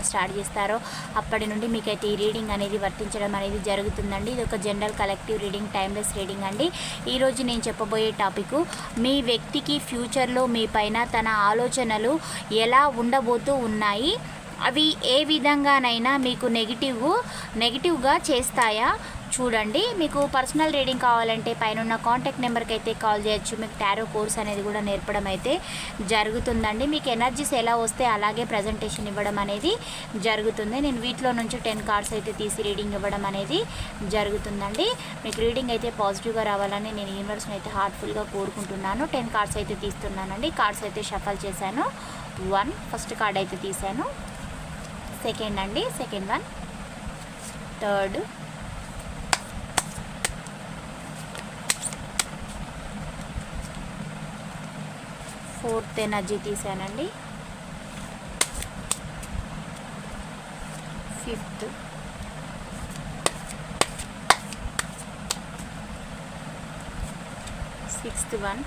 Start చేస్తారో అప్పటి నుండి మీకైతే ఈ రీడింగ్ అనేది వర్తించడం అనేది జరుగుతుందండి. ఇది ఒక general collective reading timeless reading అండి. ఈరోజు నేను చెప్పబోయే టాపిక్ మీ వ్యక్తికి ఫ్యూచర్లో మీ పైన తన ఆలోచనలు ఎలా ఉండబోతూ ఉన్నాయి? అవి ఏ విధంగానైనా మీకు నెగిటివ్ నెగిటివ్గా చేస్తాయా? చూడండి. మీకు పర్సనల్ రీడింగ్ కావాలంటే పైన ఉన్న కాంటాక్ట్ నెంబర్కి అయితే కాల్ చేయొచ్చు. మీకు టారో కోర్స్ అనేది కూడా నేర్పడం అయితే జరుగుతుందండి. మీకు ఎనర్జీస్ ఎలా వస్తే అలాగే ప్రజెంటేషన్ ఇవ్వడం అనేది జరుగుతుంది. నేను వీటిలో నుంచి టెన్ కార్డ్స్ అయితే తీసి రీడింగ్ ఇవ్వడం అనేది జరుగుతుందండి. మీకు రీడింగ్ అయితే పాజిటివ్గా రావాలని నేను యూనివర్స్ని అయితే హార్ట్ఫుల్గా కోరుకుంటున్నాను. టెన్ కార్డ్స్ అయితే తీస్తున్నానండి. కార్డ్స్ అయితే షఫల్ చేశాను. వన్ ఫస్ట్ కార్డ్ అయితే తీశాను. సెకండ్ అండి. Second one third fourth energy తీసానండి. Fifth. Sixth one.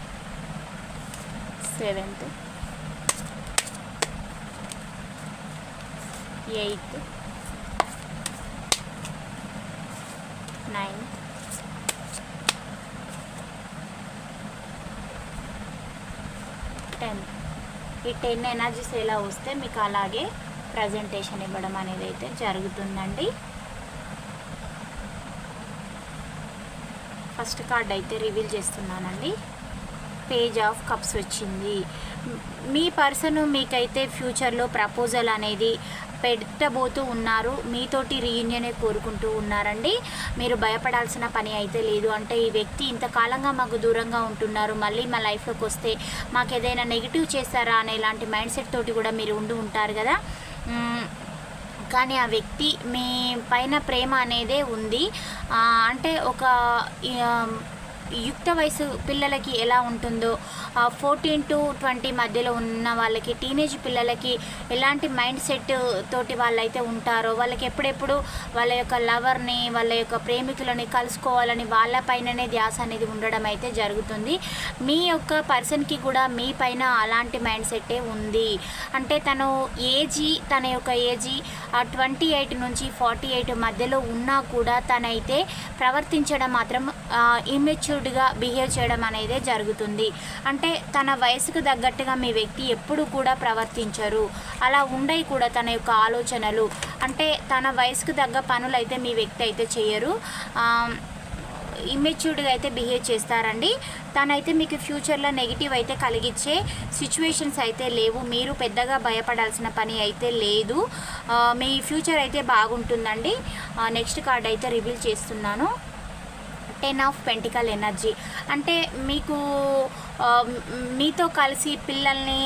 Seventh. Eighth. Ninth ten ఈ టెన్ ఎనర్జీస్ ఎలా వస్తే మీకు అలాగే ప్రజెంటేషన్ ఇవ్వడం అనేది అయితే జరుగుతుందండి. ఫస్ట్ కార్డ్ అయితే రివీల్ చేస్తున్నానండి. పేజ్ ఆఫ్ కప్స్ వచ్చింది. మీ పర్సన్ మీకైతే ఫ్యూచర్లో ప్రపోజల్ అనేది పెట్టబోతూ ఉన్నారు. మీతోటి రీయూనియనే కోరుకుంటూ ఉన్నారండి. మీరు భయపడాల్సిన పని అయితే లేదు. అంటే ఈ వ్యక్తి ఇంతకాలంగా మాకు దూరంగా ఉంటున్నారు. మళ్ళీ మా లైఫ్లోకి వస్తే మాకు ఏదైనా నెగిటివ్ చేస్తారా అనే ఇలాంటి మైండ్ సెట్ తోటి కూడా మీరు ఉండి ఉంటారు కదా. కానీ ఆ వ్యక్తి మీ పైన ప్రేమ అనేదే ఉంది. అంటే ఒక యుక్త వయసు పిల్లలకి ఎలా ఉంటుందో ఫోర్టీన్ టు ట్వంటీ మధ్యలో ఉన్న వాళ్ళకి టీనేజ్ పిల్లలకి ఎలాంటి మైండ్ సెట్ తోటి వాళ్ళైతే ఉంటారో వాళ్ళకి ఎప్పుడెప్పుడు వాళ్ళ యొక్క లవర్ని వాళ్ళ యొక్క ప్రేమికులని కలుసుకోవాలని వాళ్ళ పైననే ధ్యాస అనేది ఉండడం అయితే జరుగుతుంది. మీ యొక్క పర్సన్కి కూడా మీ పైన అలాంటి మైండ్ సెట్టే ఉంది? అంటే తను ఏజీ తన యొక్క ఏజీ ట్వంటీ ఎయిట్ నుంచి ఫార్టీ ఎయిట్ మధ్యలో ఉన్నా కూడా తనైతే ప్రవర్తించడం మాత్రం ఇమ్మెచ్యూర్డ్గా బిహేవ్ చేయడం అనేది జరుగుతుంది. అంటే తన వయసుకు తగ్గట్టుగా మీ వ్యక్తి ఎప్పుడు కూడా ప్రవర్తించరు. అలా ఉండయి కూడా తన యొక్క ఆలోచనలు. అంటే తన వయసుకు తగ్గ పనులు అయితే మీ వ్యక్తి అయితే చేయరు. ఇమ్మెచ్యూర్డ్గా అయితే బిహేవ్ చేస్తారండి. తనైతే మీకు ఫ్యూచర్లో నెగిటివ్ అయితే కలిగించే సిచ్యువేషన్స్ అయితే లేవు. మీరు పెద్దగా భయపడాల్సిన పని అయితే లేదు. మీ ఫ్యూచర్ అయితే బాగుంటుందండి. నెక్స్ట్ కార్డ్ అయితే రివీల్ చేస్తున్నాను. Ten of pentacle energy. అంటే మీకు Um, మీతో కలిసి పిల్లల్ని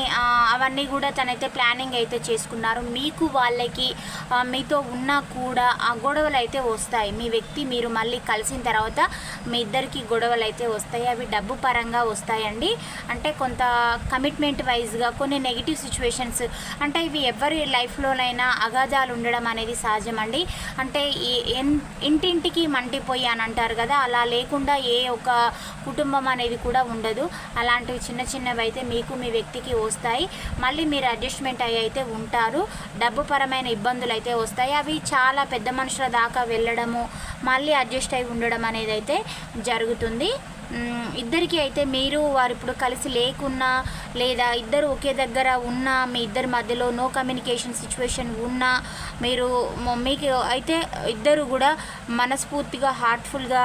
అవన్నీ కూడా తనైతే ప్లానింగ్ అయితే చేసుకున్నారు. మీకు వాళ్ళకి మీతో ఉన్నా కూడా ఆ గొడవలు అయితే వస్తాయి. మీ వ్యక్తి మీరు మళ్ళీ కలిసిన తర్వాత మీ ఇద్దరికి గొడవలు అయితే వస్తాయి. అవి డబ్బు పరంగా వస్తాయండి. అంటే కొంత కమిట్మెంట్ వైజ్గా కొన్ని నెగిటివ్ సిచ్యువేషన్స్ అంటే ఇవి ఎవరి లైఫ్లోనైనా అగాధాలు ఉండడం అనేది సహజం అండి అంటే ఇంటింటికి మండిపోయి అని అంటారు కదా అలా లేకుండా ఏ ఒక కుటుంబం అనేది కూడా ఉండదు. అలాంటివి చిన్న చిన్నవి అయితే మీకు మీ వ్యక్తికి వస్తాయి. మళ్ళీ మీరు అడ్జస్ట్మెంట్ అయ్యి అయితే ఉంటారు. డబ్బు పరమైన ఇబ్బందులు అయితే వస్తాయి. అవి చాలా పెద్ద మనుషుల దాకా వెళ్ళడము మళ్ళీ అడ్జస్ట్ అయి ఉండడం అనేది అయితే జరుగుతుంది. ఇద్దరికి అయితే మీరు వారు ఇప్పుడు కలిసి లేకున్నా లేదా ఇద్దరు ఒకే దగ్గర ఉన్నా మీ ఇద్దరి మధ్యలో నో కమ్యూనికేషన్ సిచ్యువేషన్ ఉన్నా మీరు మీకు అయితే ఇద్దరు కూడా మనస్ఫూర్తిగా హార్ట్ఫుల్గా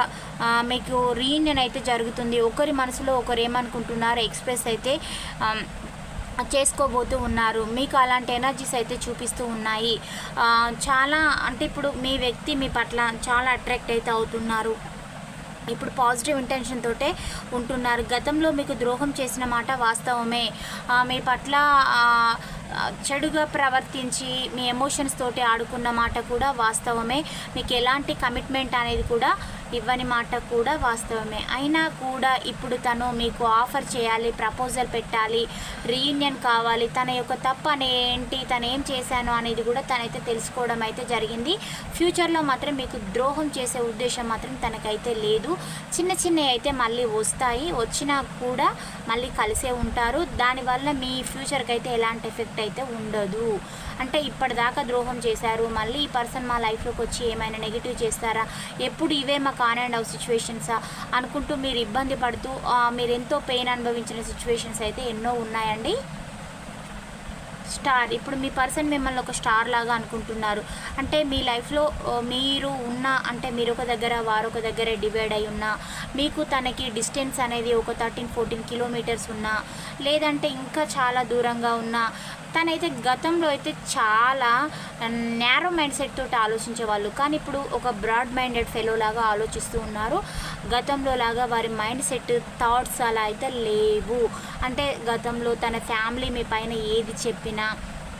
మీకు రీయూనియన్ అయితే జరుగుతుంది. ఒకరి మనసులో ఒకరు ఏమనుకుంటున్నారో ఎక్స్ప్రెస్ అయితే చేసుకోబోతూ ఉన్నారు. మీకు అలాంటి ఎనర్జీస్ అయితే చూపిస్తూ ఉన్నాయి. చాలా అంటే ఇప్పుడు మీ వ్యక్తి మీ పట్ల చాలా అట్రాక్ట్ అయితే అవుతున్నారు. ఇప్పుడు పాజిటివ్ ఇంటెన్షన్ తోటే ఉంటున్నారు. గతంలో మీకు ద్రోహం చేసిన మాట వాస్తవమే. మీ పట్ల చెడుగా ప్రవర్తించి మీ ఎమోషన్స్ తోటి ఆడుకున్న మాట కూడా వాస్తవమే. మీకు ఎలాంటి కమిట్మెంట్ అనేది కూడా ఇవ్వని మాట కూడా వాస్తవమే. అయినా కూడా ఇప్పుడు తను మీకు ఆఫర్ చేయాలి ప్రపోజల్ పెట్టాలి రీయూనియన్ కావాలి తన యొక్క తప్పు అనే ఏంటి తను ఏం చేశాను అనేది కూడా తనైతే తెలుసుకోవడం అయితే జరిగింది. ఫ్యూచర్లో మాత్రం మీకు ద్రోహం చేసే ఉద్దేశం మాత్రం తనకైతే లేదు. చిన్న చిన్నవి అయితే మళ్ళీ వస్తాయి. వచ్చినా కూడా మళ్ళీ కలిసే ఉంటారు. దానివల్ల మీ ఫ్యూచర్కి అయితే ఎలాంటి ఎఫెక్ట్ అయితే ఉండదు. అంటే ఇప్పటిదాకా ద్రోహం చేశారు. మళ్ళీ ఈ పర్సన్ మా లైఫ్లోకి వచ్చి ఏమైనా నెగిటివ్ చేస్తారా? ఎప్పుడు ఇవే మా కాన్ అండ్ అవుట్ సిచ్యువేషన్సా? అనుకుంటూ మీరు ఇబ్బంది పడుతూ మీరు ఎంతో పెయిన్ అనుభవించిన సిచ్యువేషన్స్ అయితే ఎన్నో ఉన్నాయండి. స్టార్ ఇప్పుడు మీ పర్సన్ మిమ్మల్ని ఒక స్టార్ లాగా అనుకుంటున్నారు. అంటే మీ లైఫ్లో మీరు ఉన్న అంటే మీరు ఒక దగ్గర వారు ఒక దగ్గర డివైడ్ అయి ఉన్నా మీకు తనకి డిస్టెన్స్ అనేది ఒక థర్టీన్ ఫోర్టీన్ కిలోమీటర్స్ ఉన్నా లేదంటే ఇంకా చాలా దూరంగా ఉన్నా తనైతే గతంలో అయితే చాలా నేరో మైండ్ సెట్ తోటి ఆలోచించేవాళ్ళు. కానీ ఇప్పుడు ఒక బ్రాడ్ మైండెడ్ ఫెలో లాగా ఆలోచిస్తూ ఉన్నారు. గతంలో లాగా వారి మైండ్ సెట్ థాట్స్ అలా అయితే లేవు. అంటే గతంలో తన ఫ్యామిలీ మీ పైన ఏది చెప్పినా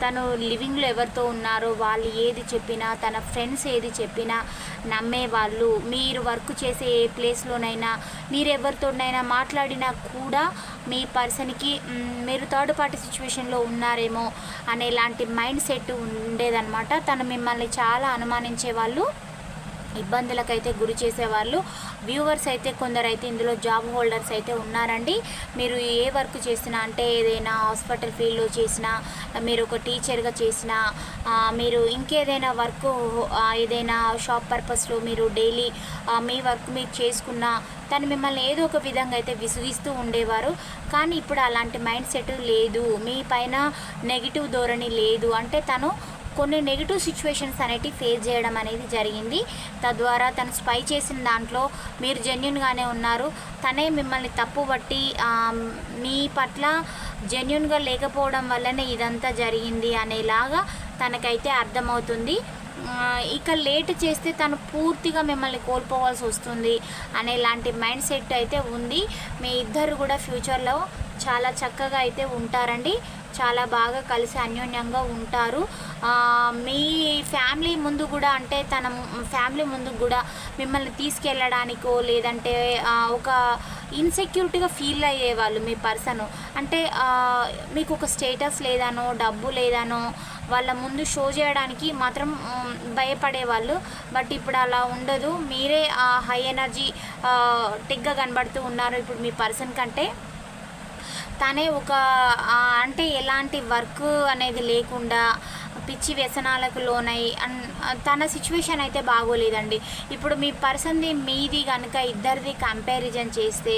తను లివింగ్లో ఎవరితో ఉన్నారో వాళ్ళు ఏది చెప్పినా తన ఫ్రెండ్స్ ఏది చెప్పినా నమ్మేవాళ్ళు మీరు వర్క్ చేసే ఏ ప్లేస్లోనైనా మీరు ఎవరితోనైనా మాట్లాడినా కూడా మీ పర్సన్కి మీరు థర్డ్ పార్టీ సిచ్యువేషన్లో ఉన్నారేమో అనేలాంటి మైండ్ సెట్ ఉండేదన్నమాట. తను మిమ్మల్ని చాలా అనుమానించే వాళ్ళు. ఇబ్బందులకైతే గురి చేసేవాళ్ళు. వ్యూవర్స్ అయితే కొందరైతే ఇందులో జాబ్ హోల్డర్స్ అయితే ఉన్నారండి. మీరు ఏ వర్క్ చేసినా అంటే ఏదైనా హాస్పిటల్ ఫీల్డ్లో చేసినా మీరు ఒక టీచర్గా చేసినా మీరు ఇంకేదైనా వర్క్ ఏదైనా షాప్ పర్పస్లో మీరు డైలీ మీ వర్క్ మీరు చేసుకున్నా తను మిమ్మల్ని ఏదో ఒక విధంగా అయితే విసిగిస్తూ ఉండేవారు. కానీ ఇప్పుడు అలాంటి మైండ్ సెట్ లేదు. మీ పైన నెగిటివ్ ధోరణి లేదు. అంటే తను కొన్ని నెగిటివ్ సిచ్యువేషన్స్ అనేటివి ఫేస్ చేయడం అనేది జరిగింది. తద్వారా తను స్పై చేసిన దాంట్లో మీరు జెన్యున్గానే ఉన్నారు. తనే మిమ్మల్ని తప్పు బట్టి మీ పట్ల జెన్యున్గా లేకపోవడం వల్లనే ఇదంతా జరిగింది అనేలాగా తనకైతే అర్థమవుతుంది. ఇక లేట్ చేస్తే తను పూర్తిగా మిమ్మల్ని కోల్పోవాల్సి వస్తుంది అనేలాంటి మైండ్ సెట్ అయితే ఉంది. మీ ఇద్దరు కూడా ఫ్యూచర్లో చాలా చక్కగా అయితే ఉంటారండి. చాలా బాగా కలిసి అన్యోన్యంగా ఉంటారు. మీ ఫ్యామిలీ ముందు కూడా అంటే తన ఫ్యామిలీ ముందు కూడా మిమ్మల్ని తీసుకెళ్ళడానికో లేదంటే ఒక ఇన్సెక్యూరిటీగా ఫీల్ అయ్యేవాళ్ళు మీ పర్సన్ అంటే మీకు ఒక స్టేటస్ లేదనో డబ్బు లేదనో వాళ్ళ ముందు షో చేయడానికి మాత్రం భయపడేవాళ్ళు. బట్ ఇప్పుడు అలా ఉండదు. మీరే హై ఎనర్జీ టిగ్గా కనబడుతూ ఉన్నారు ఇప్పుడు మీ పర్సన్ కంటే. తనే ఒక అంటే ఎలాంటి వర్క్ అనేది లేకుండా పిచ్చి వ్యసనాలకు లోనై అన్ తన సిచ్యువేషన్ అయితే బాగోలేదండి. ఇప్పుడు మీ పర్సన్ది మీది కనుక ఇద్దరిది కంపారిజన్ చేస్తే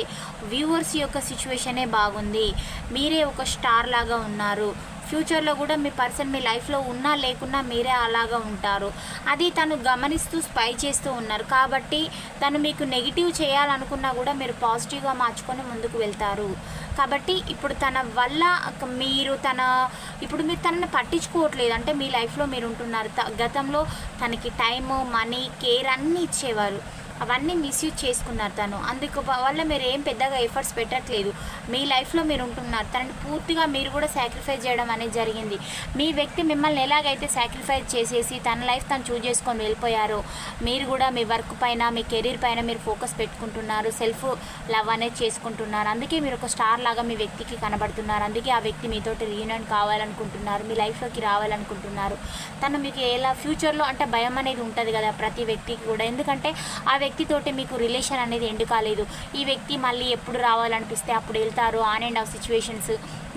వ్యూవర్స్ యొక్క సిచ్యువేషనే బాగుంది. మీరే ఒక స్టార్ లాగా ఉన్నారు. ఫ్యూచర్లో కూడా మీ పర్సన్ మీ లైఫ్లో ఉన్నా లేకున్నా మీరే అలాగా ఉంటారు. అది తను గమనిస్తూ స్పై చేస్తూ ఉన్నారు. కాబట్టి తను మీకు నెగిటివ్ చేయాలనుకున్నా కూడా మీరు పాజిటివ్గా మార్చుకొని ముందుకు వెళ్తారు. కాబట్టి ఇప్పుడు తన వల్ల మీరు తన ఇప్పుడు మీరు తనని పట్టించుకోవట్లేదు. అంటే మీ లైఫ్లో మీరు ఉంటున్నారు. త- గతంలో తనకి టైము మనీ కేర్ అన్నీ ఇచ్చేవారు. అవన్నీ మిస్యూజ్ చేసుకున్నారు తను. అందుకు వల్ల మీరు ఏం పెద్దగా ఎఫర్ట్స్ పెట్టట్లేదు. మీ లైఫ్లో మీరు ఉంటున్నారు. తనని పూర్తిగా మీరు కూడా సాక్రిఫైస్ చేయడం అనేది జరిగింది. మీ వ్యక్తి మిమ్మల్ని ఎలాగైతే సాక్రిఫైస్ చేసేసి తన లైఫ్ తను చూజ్ చేసుకొని వెళ్ళిపోయారో మీరు కూడా మీ వర్క్ పైన మీ కెరీర్ పైన మీరు ఫోకస్ పెట్టుకుంటున్నారు. సెల్ఫ్ లవ్ అనేది చేసుకుంటున్నారు. అందుకే మీరు ఒక స్టార్ లాగా మీ వ్యక్తికి కనబడుతున్నారు. అందుకే ఆ వ్యక్తి మీతోటి రీయూనియన్ కావాలనుకుంటున్నారు. మీ లైఫ్లోకి రావాలనుకుంటున్నారు. తను మీకు ఎలా ఫ్యూచర్లో అంటే భయం అనేది ఉంటుంది కదా ప్రతి వ్యక్తికి కూడా. ఎందుకంటే ఆ వ్యక్తి వ్యక్తితోటి మీకు రిలేషన్ అనేది ఎండు కాలేదు. ఈ వ్యక్తి మళ్ళీ ఎప్పుడు రావాలనిపిస్తే అప్పుడు వెళ్తారు ఆన్ అండ్ ఆఫ్ సిచ్యువేషన్స్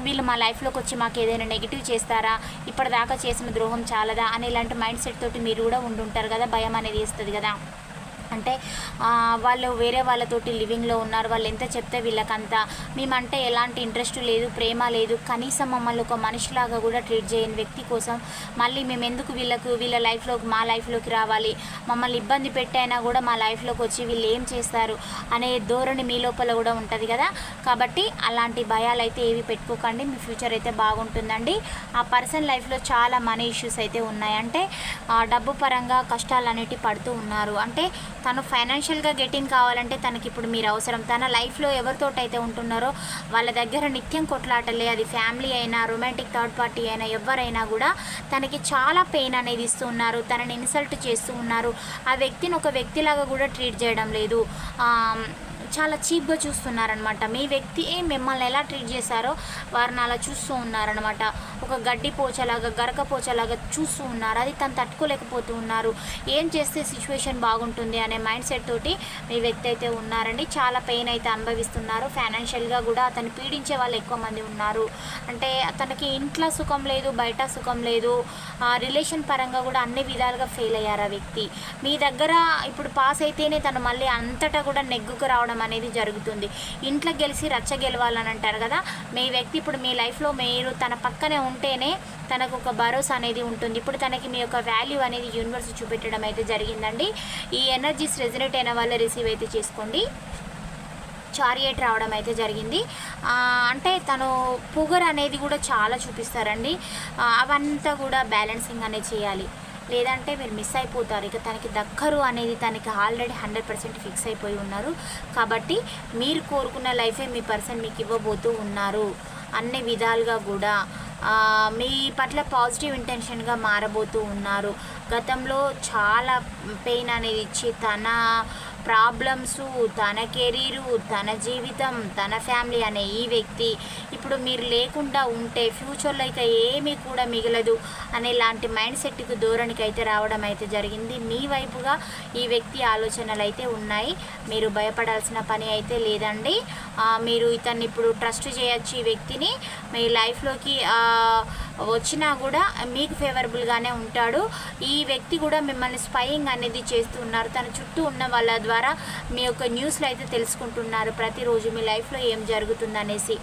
వీళ్ళు మా లైఫ్లోకి వచ్చి మాకు ఏదైనా నెగిటివ్ చేస్తారా? ఇప్పటిదాకా చేసిన ద్రోహం చాలదా? అనే ఇలాంటి మైండ్ సెట్ తోటి మీరు కూడా ఉండుంటారు కదా? భయం అనేది వేస్తుంది కదా? అంటే వాళ్ళు వేరే వాళ్ళతోటి లివింగ్లో ఉన్నారు వాళ్ళు ఎంత చెప్తే వీళ్ళకంత. మేమంటే ఎలాంటి ఇంట్రెస్ట్ లేదు ప్రేమ లేదు. కనీసం మమ్మల్ని ఒక మనిషిలాగా కూడా ట్రీట్ చేయని వ్యక్తి కోసం మళ్ళీ మేము ఎందుకు వీళ్ళకు వీళ్ళ లైఫ్లోకి మా లైఫ్లోకి రావాలి? మమ్మల్ని ఇబ్బంది పెట్టైనా కూడా మా లైఫ్లోకి వచ్చి వీళ్ళు ఏం చేస్తారు అనే ధోరణి మీ లోపల కూడా ఉంటుంది కదా? కాబట్టి అలాంటి భయాలు అయితే ఏవి పెట్టుకోకండి. మీ ఫ్యూచర్ అయితే బాగుంటుందండి. ఆ పర్సన్ లైఫ్లో చాలా మనీ ఇష్యూస్ అయితే ఉన్నాయి. అంటే డబ్బు పరంగా కష్టాలు అనేటివి పడుతూ ఉన్నారు. అంటే తను ఫైనాన్షియల్గా గెటిన్ కావాలంటే తనకి ఇప్పుడు మీరు అవసరం. తన లైఫ్లో ఎవరితోటి అయితే ఉంటున్నారో వాళ్ళ దగ్గర నిత్యం కొట్లాటలే అది ఫ్యామిలీ అయినా రొమాంటిక్ థర్డ్ పార్టీ అయినా ఎవరైనా కూడా తనకి చాలా పెయిన్ అనేది ఇస్తూ ఉన్నారు. తనని ఇన్సల్ట్ చేస్తూ ఉన్నారు. ఆ వ్యక్తిని ఒక వ్యక్తిలాగా కూడా ట్రీట్ చేయడం లేదు. చాలా చీప్గా చూస్తున్నారనమాట. మీ వ్యక్తి మిమ్మల్ని ఎలా ట్రీట్ చేశారో వారిని అలా చూస్తూ ఉన్నారనమాట. ఒక గడ్డి పోచలాగా గరక పోచలాగా చూస్తూ ఉన్నారు. అది తను తట్టుకోలేకపోతూ ఉన్నారు. ఏం చేస్తే సిచ్యువేషన్ బాగుంటుంది అనే మైండ్ సెట్ తోటి మీ వ్యక్తి అయితే ఉన్నారండి. చాలా పెయిన్ అయితే అనుభవిస్తున్నారు. ఫైనాన్షియల్గా కూడా అతను పీడించే వాళ్ళు ఎక్కువ మంది ఉన్నారు. అంటే తనకి ఇంట్లో సుఖం లేదు బయట సుఖం లేదు. రిలేషన్ పరంగా కూడా అన్ని విధాలుగా ఫెయిల్ అయ్యారు ఆ వ్యక్తి. మీ దగ్గర ఇప్పుడు పాస్ అయితేనే తను మళ్ళీ అంతటా కూడా నెగ్గుకు రావడం అనేది జరుగుతుంది. ఇంట్లో గెలిచి రచ్చ గెలవాలని అంటారు కదా మీ వ్యక్తి ఇప్పుడు మీ లైఫ్లో మీరు తన పక్కనే ఉంటేనే తనకు ఒక భరోసా అనేది ఉంటుంది. ఇప్పుడు తనకి మీ యొక్క వాల్యూ అనేది యూనివర్స్ చూపెట్టడం అయితే జరిగిందండి. ఈ ఎనర్జీస్ రెజినేట్ అయిన వాళ్ళు రిసీవ్ అయితే చేసుకోండి. చారియట్ రావడం అయితే జరిగింది. అంటే తను పొగర్ అనేది కూడా చాలా చూపిస్తారండి. అవంతా కూడా బ్యాలెన్సింగ్ అనేది చేయాలి. లేదంటే మీరు మిస్ అయిపోతారు. ఇక తనకి దక్కరు అనేది తనకి ఆల్రెడీ హండ్రెడ్ పర్సెంట్ ఫిక్స్ అయిపోయి ఉన్నారు. కాబట్టి మీరు కోరుకున్న లైఫే మీ పర్సన్ మీకు ఇవ్వబోతూ ఉన్నారు అన్ని విధాలుగా కూడా. మీ పట్ల పాజిటివ్ ఇంటెన్షన్గా మారబోతూ ఉన్నారు. గతంలో చాలా పెయిన్ అనేది ఇచ్చి తన ప్రాబ్లమ్స్ తన కెరీరు తన జీవితం తన ఫ్యామిలీ అనే ఈ వ్యక్తి ఇప్పుడు మీరు లేకుండా ఉంటే ఫ్యూచర్లో ఇక ఏమీ కూడా మిగలదు అనే లాంటి మైండ్ సెట్కి ధోరణికి అయితే రావడం అయితే జరిగింది. మీ వైపుగా ఈ వ్యక్తి ఆలోచనలు అయితే ఉన్నాయి. మీరు భయపడాల్సిన పని అయితే లేదండి. మీరు ఇతన్ని ఇప్పుడు ట్రస్ట్ చేయొచ్చు ఈ వ్యక్తిని. మీ లైఫ్లోకి వచ్చినా కూడా మీకు ఫేవరబుల్గానే ఉంటాడు. ఈ వ్యక్తి కూడా మిమ్మల్ని స్పయింగ్ అనేది చేస్తూ ఉన్నారు. తన చుట్టూ ఉన్న వాళ్ళ ద్వారా మీ యొక్క న్యూస్లు అయితే తెలుసుకుంటున్నారు. ప్రతిరోజు మీ లైఫ్లో ఏం జరుగుతుందనేసి.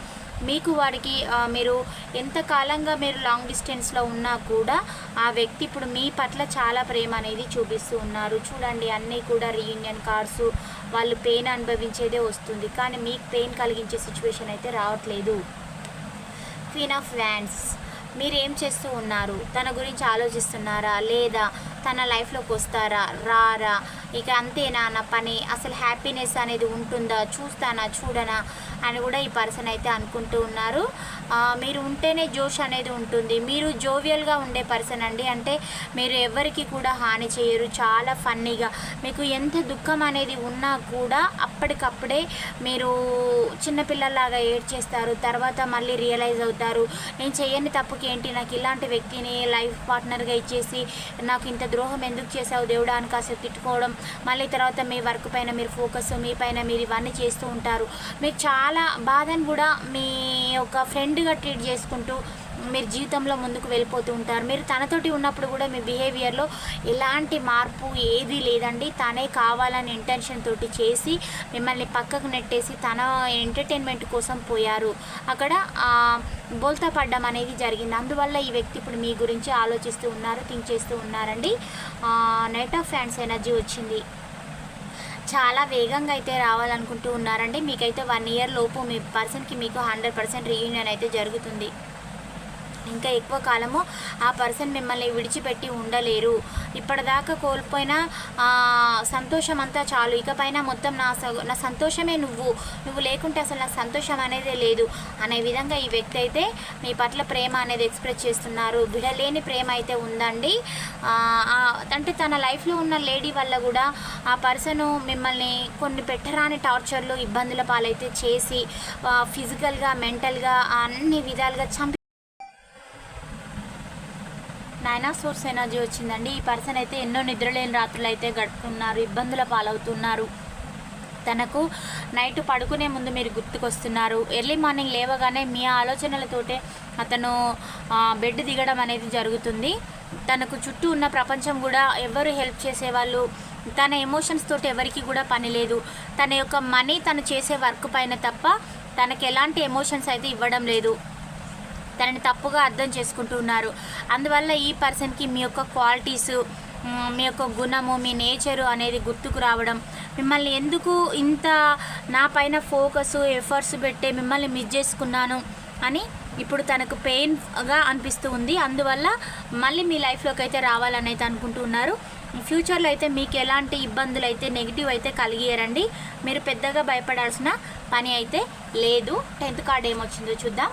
మీకు వాడికి మీరు ఎంతకాలంగా మీరు లాంగ్ డిస్టెన్స్లో ఉన్నా కూడా ఆ వ్యక్తి ఇప్పుడు మీ పట్ల చాలా ప్రేమ అనేది చూపిస్తూ ఉన్నారు. చూడండి అన్నీ కూడా రీయూనియన్ కార్డ్స్ వాళ్ళు పెయిన్ అనుభవించేదే వస్తుంది. కానీ మీకు పెయిన్ కలిగించే సిచ్యువేషన్ అయితే రావట్లేదు. క్వీన్ ఆఫ్ వ్యాండ్స్ మీరేం చేస్తూ ఉన్నారు? తన గురించి ఆలోచిస్తున్నారా? లేదా తన లైఫ్లోకి వస్తారా రారా? ఇక అంతేనా నా పని. అసలు హ్యాపీనెస్ అనేది ఉంటుందా? చూస్తానా చూడనా? అని కూడా ఈ పర్సన్ అయితే అనుకుంటూ ఉన్నారు. మీరు ఉంటేనే జోష్ అనేది ఉంటుంది. మీరు జోవియల్గా ఉండే పర్సన్ అండి. అంటే మీరు ఎవరికి కూడా హాని చేయరు. చాలా ఫన్నీగా. మీకు ఎంత దుఃఖం అనేది ఉన్నా కూడా అప్పటికప్పుడే మీరు చిన్నపిల్లలాగా ఏడ్చేస్తారు. తర్వాత మళ్ళీ రియలైజ్ అవుతారు. నేను చేయని తప్పుకి ఏంటి నాకు ఇలాంటి వ్యక్తిని లైఫ్ పార్ట్నర్గా ఇచ్చేసి నాకు ఇంత ద్రోహం ఎందుకు చేసావు దేవుడా అని కాసేపు తిట్టుకోవడం మళ్ళీ తర్వాత మీ వర్క్ పైన మీరు ఫోకస్ మీ పైన మీరు ఇవన్నీ చేస్తూ ఉంటారు. మీకు చాలా బాధను కూడా మీ యొక్క ఫ్రెండ్గా ట్రీట్ చేసుకుంటూ మీరు జీవితంలో ముందుకు వెళ్ళిపోతూ ఉంటారు. మీరు తనతోటి ఉన్నప్పుడు కూడా మీ బిహేవియర్లో ఎలాంటి మార్పు ఏది లేదండి. తనే కావాలని ఇంటెన్షన్ తోటి చేసి మిమ్మల్ని పక్కకు నెట్టేసి తన ఎంటర్టైన్మెంట్ కోసం పోయారు. అక్కడ బోల్తా పడ్డం అనేది జరిగింది. అందువల్ల ఈ వ్యక్తి ఇప్పుడు మీ గురించి ఆలోచిస్తూ ఉన్నారు థింక్ చేస్తూ ఉన్నారండి. నైట్ ఆఫ్ ఫ్యాన్స్ ఎనర్జీ వచ్చింది. చాలా వేగంగా అయితే రావాలనుకుంటూ ఉన్నారండి. మీకైతే వన్ ఇయర్ లోపు మీ పర్సన్కి మీకు హండ్రెడ్ పర్సెంట్ రీయూనియన్ అయితే జరుగుతుంది. ఇంకా ఎక్కువ కాలము ఆ పర్సన్ మిమ్మల్ని విడిచిపెట్టి ఉండలేరు. ఇప్పటిదాకా కోల్పోయిన సంతోషం అంతా చాలు. ఇకపైన మొత్తం నా స- నా సంతోషమే నువ్వు. నువ్వు లేకుంటే అసలు నా సంతోషం అనేది లేదు. అనే విధంగా ఈ వ్యక్తి అయితే మీ పట్ల ప్రేమ అనేది ఎక్స్ప్రెస్ చేస్తున్నారు. విడలేని ప్రేమ అయితే ఉందండి. అంటే తన లైఫ్లో ఉన్న లేడీ వల్ల కూడా ఆ పర్సన్ మిమ్మల్ని కొన్ని పెట్టరాని టార్చర్లు ఇబ్బందుల పాలైతే చేసి ఫిజికల్గా మెంటల్గా అన్ని విధాలుగా చంపి నైనా సోర్స్ ఎనర్జీ వచ్చిందండి. ఈ పర్సన్ అయితే ఎన్నో నిద్రలేని రాత్రులు అయితే గడుపుతున్నారు ఇబ్బందుల పాలవుతున్నారు. తనకు నైట్ పడుకునే ముందు మీరు గుర్తుకొస్తున్నారు. ఎర్లీ మార్నింగ్ లేవగానే మీ ఆలోచనలతోటే అతను బెడ్ దిగడం అనేది జరుగుతుంది. తనకు చుట్టూ ఉన్న ప్రపంచం కూడా ఎవరు హెల్ప్ చేసేవాళ్ళు తన ఎమోషన్స్ తోటి ఎవరికి కూడా పని లేదు. తన యొక్క మనీ తను చేసే వర్క్ పైన తప్ప తనకి ఎలాంటి ఎమోషన్స్ అయితే ఇవ్వడం లేదు. తనని తప్పుగా అర్థం చేసుకుంటూ ఉన్నారు. అందువల్ల ఈ పర్సన్కి మీ యొక్క క్వాలిటీస్ మీ యొక్క గుణము మీ నేచరు అనేది గుర్తుకు రావడం మిమ్మల్ని ఎందుకు ఇంత నా పైన ఫోకస్ ఎఫర్ట్స్ పెట్టే మిమ్మల్ని మిస్ చేసుకున్నాను అని ఇప్పుడు తనకు పెయిన్గా అనిపిస్తూ ఉంది. అందువల్ల మళ్ళీ మీ లైఫ్లోకి అయితే రావాలని అయితే అనుకుంటూ ఉన్నారు. ఫ్యూచర్లో అయితే మీకు ఎలాంటి ఇబ్బందులు అయితే నెగిటివ్ అయితే కలిగియరండి మీరు పెద్దగా భయపడాల్సిన పని అయితే లేదు. టెన్త్ కార్డ్ ఏమొచ్చిందో చూద్దాం.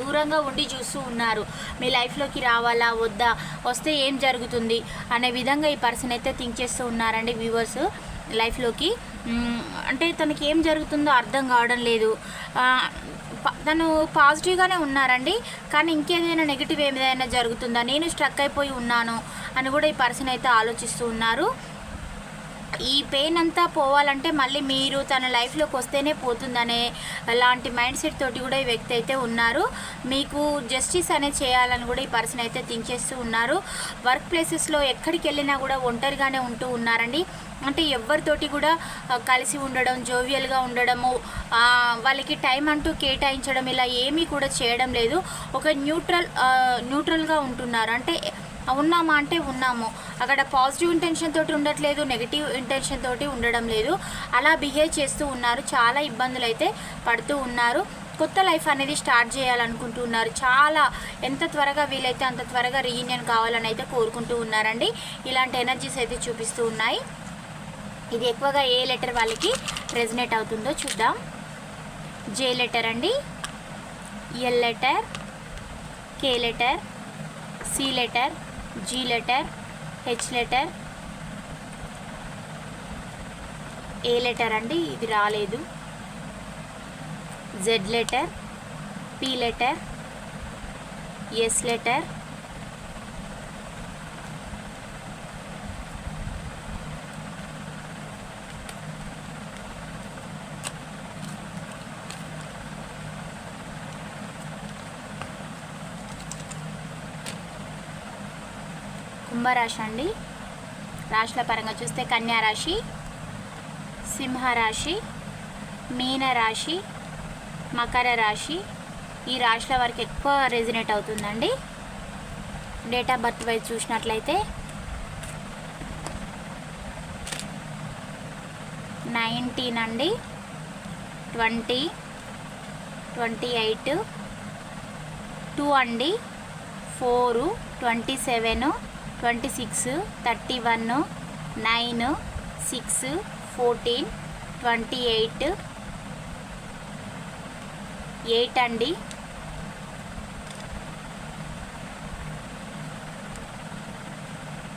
దూరంగా ఉండి చూస్తూ ఉన్నారు. మీ లైఫ్లోకి రావాలా? వద్దా? వస్తే ఏం జరుగుతుంది? అనే విధంగా ఈ పర్సన్ అయితే థింక్ చేస్తూ ఉన్నారండి వ్యూవర్స్ లైఫ్లోకి అంటే తనకి ఏం జరుగుతుందో అర్థం కావడం లేదు. తను పాజిటివ్గానే ఉన్నారండి. కానీ ఇంకేదైనా నెగిటివ్ ఏదైనా జరుగుతుందా? నేను స్ట్రక్ అయిపోయి ఉన్నాను అని కూడా ఈ పర్సన్ అయితే ఆలోచిస్తూ ఉన్నారు. ఈ పెయిన్ అంతా పోవాలంటే మళ్ళీ మీరు తన లైఫ్లోకి వస్తేనే పోతుందనే లాంటి మైండ్ సెట్ తోటి కూడా ఈ వ్యక్తి అయితే ఉన్నారు. మీకు జస్టిస్ అనేది చేయాలని కూడా ఈ పర్సన్ అయితే థింక్ చేస్తూ ఉన్నారు. వర్క్ ప్లేసెస్లో ఎక్కడికి వెళ్ళినా కూడా ఒంటరిగానే ఉంటూ ఉన్నారండి. అంటే ఎవరితోటి కూడా కలిసి ఉండడం జోవియల్గా ఉండడము వాళ్ళకి టైం అంటూ కేటాయించడం ఇలా ఏమీ కూడా చేయడం లేదు. ఒక న్యూట్రల్ న్యూట్రల్గా ఉంటున్నారు. అంటే ఉన్నామా అంటే ఉన్నాము. అక్కడ పాజిటివ్ ఇంటెన్షన్ తోటి ఉండట్లేదు నెగిటివ్ ఇంటెన్షన్ తోటి ఉండడం లేదు. అలా బిహేవ్ చేస్తూ ఉన్నారు. చాలా ఇబ్బందులు అయితే పడుతూ ఉన్నారు. కొత్త లైఫ్ అనేది స్టార్ట్ చేయాలనుకుంటూ ఉన్నారు. చాలా ఎంత త్వరగా వీలైతే అంత త్వరగా రీయూనియన్ కావాలని అయితే కోరుకుంటూ ఉన్నారండి. ఇలాంటి ఎనర్జీస్ అయితే చూపిస్తూ ఉన్నాయి. ఇది ఎక్కువగా ఏ లెటర్ వాళ్ళకి రెజినేట్ అవుతుందో చూద్దాం. జే లెటర్ అండి. L letter K letter C letter G letter H letter A letter అండి ఇది రాలేదు. Z letter P letter S letter కుంభరాశి అండి. రాశుల పరంగా చూస్తే కన్యా రాశి సింహరాశి మీనరాశి మకర రాశి ఈ రాశుల వరకు ఎక్కువ రెజినేట్ అవుతుందండి. డేట్ ఆఫ్ బర్త్ వైజ్ చూసినట్లయితే నైన్టీన్ అండి. ట్వంటీ ట్వంటీ ఎయిట్ టూ అండి. Four twenty seven twenty six thirty one nine six fourteen twenty eight eight అండి.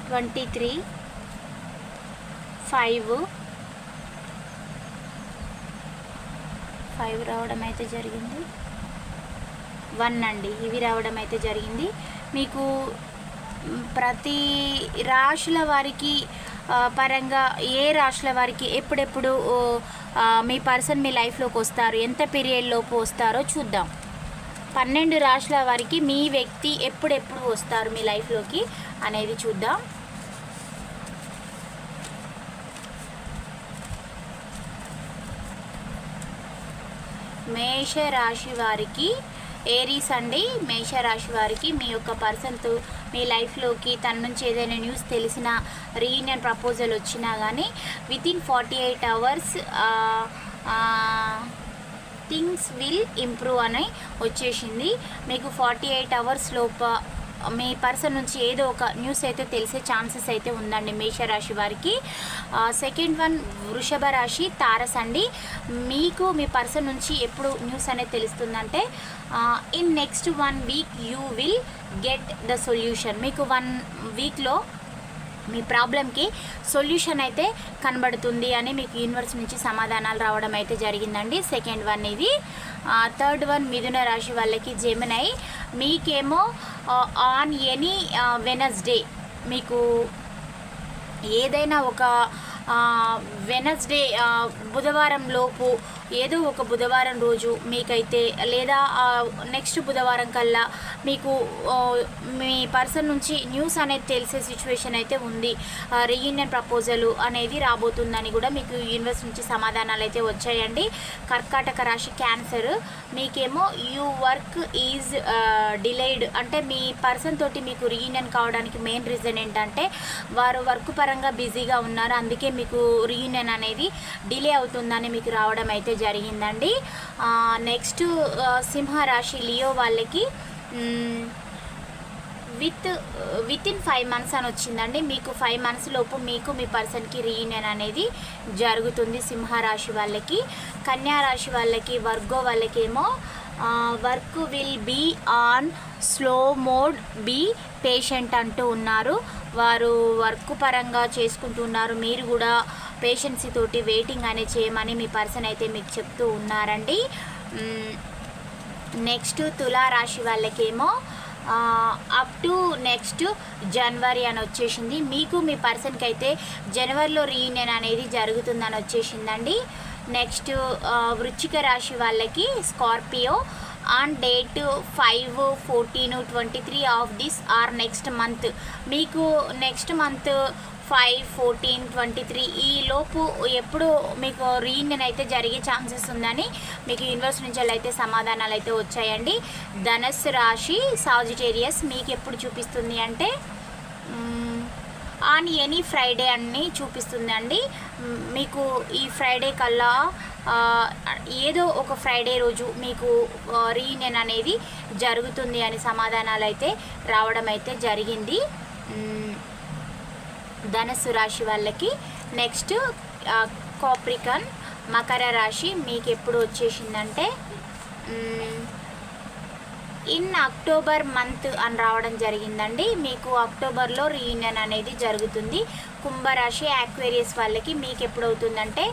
Twenty three five. ఫైవ్ రావడం అయితే జరిగింది. వన్ అండి. ఇవి రావడం అయితే జరిగింది. మీకు ప్రతి రాశుల వారికి పరంగా ఏ రాశుల వారికి ఎప్పుడెప్పుడు మీ పర్సన్ మీ లైఫ్లోకి వస్తారు ఎంత పీరియడ్లోపు వస్తారో చూద్దాం. పన్నెండు రాశుల వారికి మీ వ్యక్తి ఎప్పుడెప్పుడు వస్తారు మీ లైఫ్లోకి అనేది చూద్దాం. మేష రాశి వారికి ఏరీస్ అండి. మేష రాశి వారికి మీ యొక్క పర్సన్తో మీ లైఫ్లోకి తన నుంచి ఏదైనా న్యూస్ తెలిసిన రీయూనియన్ ప్రపోజల్ వచ్చినా కానీ within forty eight hours things will improve అని వచ్చేసింది. మీకు ఫార్టీ ఎయిట్ అవర్స్ లోప మీ పర్సన్ నుంచి ఏదో ఒక న్యూస్ అయితే తెలిసే ఛాన్సెస్ అయితే ఉందండి మేషరాశి వారికి. సెకండ్ వన్ వృషభ రాశి తారస్ అండి. మీకు మీ పర్సన్ నుంచి ఎప్పుడు న్యూస్ అనేది తెలుస్తుందంటే in next one week you will get the solution మీకు వన్ వీక్లో మీ ప్రాబ్లంకి సొల్యూషన్ అయితే కనబడుతుంది అని మీకు యూనివర్స్ నుంచి సమాధానాలు రావడం అయితే జరిగిందండి. సెకండ్ వన్ ఇది. థర్డ్ వన్ మిథున రాశి వాళ్ళకి జెమినై మీకేమో ఆన్ ఎనీ వెనస్డే మీకు ఏదైనా ఒక వెనస్డే బుధవారం లోపు ఏదో ఒక బుధవారం రోజు మీకైతే లేదా నెక్స్ట్ బుధవారం కల్లా మీకు మీ పర్సన్ నుంచి న్యూస్ అనేది తెలిసే సిచ్యువేషన్ అయితే ఉంది. రీయూనియన్ ప్రపోజల్ అనేది రాబోతుందని కూడా మీకు యూనివర్స్ నుంచి సమాధానాలు అయితే వచ్చాయండి. కర్కాటక రాశి క్యాన్సర్ మీకేమో యూ వర్క్ ఈజ్ డిలేడ్ అంటే మీ పర్సన్ తోటి మీకు రీయూనియన్ కావడానికి మెయిన్ రీజన్ ఏంటంటే వారు వర్క్ పరంగా బిజీగా ఉన్నారు. అందుకే మీకు రీయూనియన్ అనేది డిలే అవుతుందని మీకు రావడం అయితే జరిగిందండి. నెక్స్ట్ సింహరాశి లియో వాళ్ళకి with with in five months అని వచ్చిందండి. మీకు ఫైవ్ మంత్స్ లోపు మీకు మీ పర్సన్కి రీయూనియన్ అనేది జరుగుతుంది సింహరాశి వాళ్ళకి. కన్యా రాశి వాళ్ళకి వర్గో వాళ్ళకేమో work will be on slow mode be patient అంటూ ఉన్నారు. వారు వర్క్ పరంగా చేసుకుంటున్నారు. మీరు కూడా పేషెన్సీ తోటి వెయిటింగ్ అనేది చేయమని మీ పర్సన్ అయితే మీకు చెప్తూ ఉన్నారండి. నెక్స్ట్ తులారాశి వాళ్ళకేమో అప్ టు నెక్స్ట్ జనవరి అని వచ్చేసింది. మీకు మీ పర్సన్కి అయితే జనవరిలో రీయూనియన్ అనేది జరుగుతుందని వచ్చేసిందండి. నెక్స్ట్ వృచ్చిక రాశి వాళ్ళకి Scorpio on date five fourteen twenty three of this or next month మీకు next month five fourteen twenty three ఈ లోపు ఎప్పుడు మీకు రీయూనియన్ అయితే జరిగే ఛాన్సెస్ ఉందని మీకు యూనివర్స్ నుంచి అయితే సమాధానాలు అయితే వచ్చాయండి. ధనస్సు రాశి సాజిటేరియస్ మీకు ఎప్పుడు చూపిస్తుంది అంటే ఆన్ ఎనీ ఫ్రైడే అన్నీ చూపిస్తుంది అండి మీకు ఈ ఫ్రైడే కల్లా ఏదో ఒక ఫ్రైడే రోజు మీకు రీయూనియన్ అనేది జరుగుతుంది అని సమాధానాలు అయితే రావడం అయితే జరిగింది ధనస్సు రాశి వాళ్ళకి నెక్స్ట్ కాప్రికన్ మకర రాశి మీకు ఎప్పుడు వచ్చేసిందంటే ఇన్ అక్టోబర్ మంత్ అని రావడం జరిగిందండి. మీకు అక్టోబర్లో రీయూనియన్ అనేది జరుగుతుంది. కుంభరాశి యాక్వేరియస్ వాళ్ళకి మీకు ఎప్పుడు అవుతుందంటే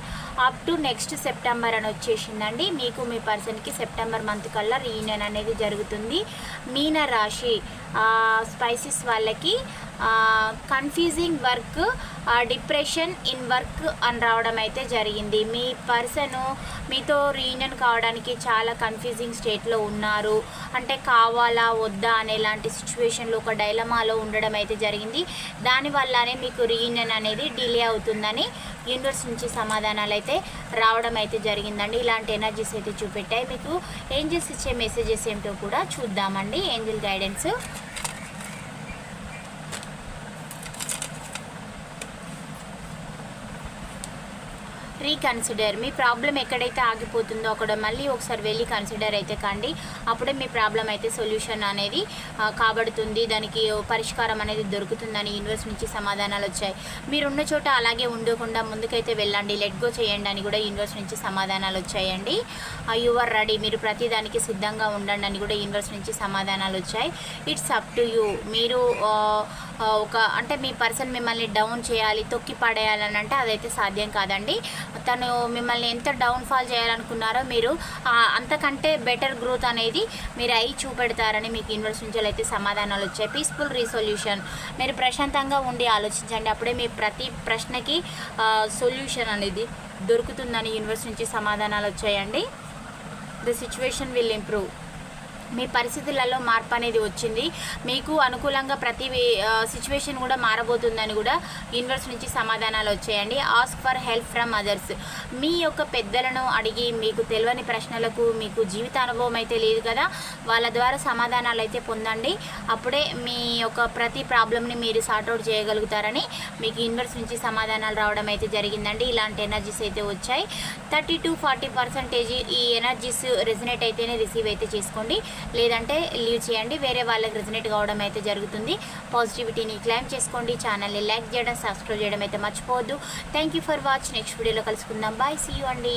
అప్ టు నెక్స్ట్ సెప్టెంబర్ అని వచ్చేసిందండి. మీకు మీ పర్సన్కి సెప్టెంబర్ మంత్ కల్లా రీయూనియన్ అనేది జరుగుతుంది. మీన రాశి స్పైసెస్ వాళ్ళకి confusing work depression in work అని రావడం అయితే జరిగింది. మీ పర్సను మీతో రీయూనియన్ కావడానికి చాలా కన్ఫ్యూజింగ్ స్టేట్లో ఉన్నారు. అంటే కావాలా వద్దా అనేలాంటి సిచ్యువేషన్లో ఒక డైలమాలో ఉండడం అయితే జరిగింది. దానివల్లనే మీకు రీయూనియన్ అనేది డిలే అవుతుందని యూనివర్స్ నుంచి సమాధానాలు అయితే రావడం అయితే జరిగిందండి. ఇలాంటి ఎనర్జీస్ అయితే చూపెట్టాయి. మీకు ఏంజల్స్ ఇచ్చే మెసేజెస్ ఏంటో కూడా చూద్దామండి. ఏంజల్ గైడెన్స్ రీకన్సిడర్ మీ ప్రాబ్లం ఎక్కడైతే ఆగిపోతుందో అక్కడ మళ్ళీ ఒకసారి వెళ్ళి కన్సిడర్ అయితే కండి. అప్పుడే మీ ప్రాబ్లం అయితే సొల్యూషన్ అనేది కాబడుతుంది. దానికి పరిష్కారం అనేది దొరుకుతుందని యూనివర్స్ నుంచి సమాధానాలు వచ్చాయి. మీరున్న చోట అలాగే ఉండకుండా ముందుకైతే వెళ్ళండి. లెట్ గో చేయండి అని కూడా యూనివర్స్ నుంచి సమాధానాలు వచ్చాయండి. యువర్ రెడీ మీరు ప్రతిదానికి సిద్ధంగా ఉండండి అని కూడా యూనివర్స్ నుంచి సమాధానాలు వచ్చాయి. ఇట్స్ అప్ టు యూ మీరు ఒక అంటే మీ పర్సన్ మిమ్మల్ని డౌన్ చేయాలి తొక్కి పడేయాలని అంటే అదైతే సాధ్యం కాదండి. తను మిమ్మల్ని ఎంత డౌన్ఫాల్ చేయాలనుకున్నారో మీరు అంతకంటే బెటర్ గ్రోత్ అనేది మీరు అయి చూపెడతారని మీకు యూనివర్స్ నుంచి అయితే సమాధానాలు వచ్చాయి. పీస్ఫుల్ రీసొల్యూషన్ మీరు ప్రశాంతంగా ఉండి ఆలోచించండి. అప్పుడే మీ ప్రతి ప్రశ్నకి సొల్యూషన్ అనేది దొరుకుతుందని యూనివర్స్ నుంచి సమాధానాలు వచ్చాయండి. ద సిచ్యువేషన్ విల్ ఇంప్రూవ్ మీ పరిస్థితులలో మార్పు అనేది వచ్చింది. మీకు అనుకూలంగా ప్రతి సిచ్యువేషన్ కూడా మారబోతుందని కూడా యూనివర్స్ నుంచి సమాధానాలు వచ్చాయండి. Ask for help from others మీ యొక్క పెద్దలను అడిగి మీకు తెలియని ప్రశ్నలకు మీకు జీవిత అనుభవం అయితే లేదు కదా? వాళ్ళ ద్వారా సమాధానాలు అయితే పొందండి. అప్పుడే మీ యొక్క ప్రతి ప్రాబ్లమ్ని మీరు సార్ట్అవుట్ చేయగలుగుతారని మీకు యూనివర్స్ నుంచి సమాధానాలు రావడం అయితే జరిగిందండి. ఇలాంటి ఎనర్జీస్ అయితే వచ్చాయి. థర్టీ టు ఫార్టీ పర్సెంటేజ్ ఈ ఎనర్జీస్ రెజినేట్ అయితేనే రిసీవ్ అయితే చేసుకోండి. లేదంటే లీవ్ చేయండి. వేరే వాళ్ళకి రిజనేట్ కావడం అయితే జరుగుతుంది. పాజిటివిటీని క్లైమ్ చేసుకోండి. ఛానల్ని లైక్ చేయడం సబ్స్క్రైబ్ చేయడం అయితే మర్చిపోవద్దు. Thank you for watch next వీడియోలో కలుసుకుందాం. బాయ్ సీ యూ అండి.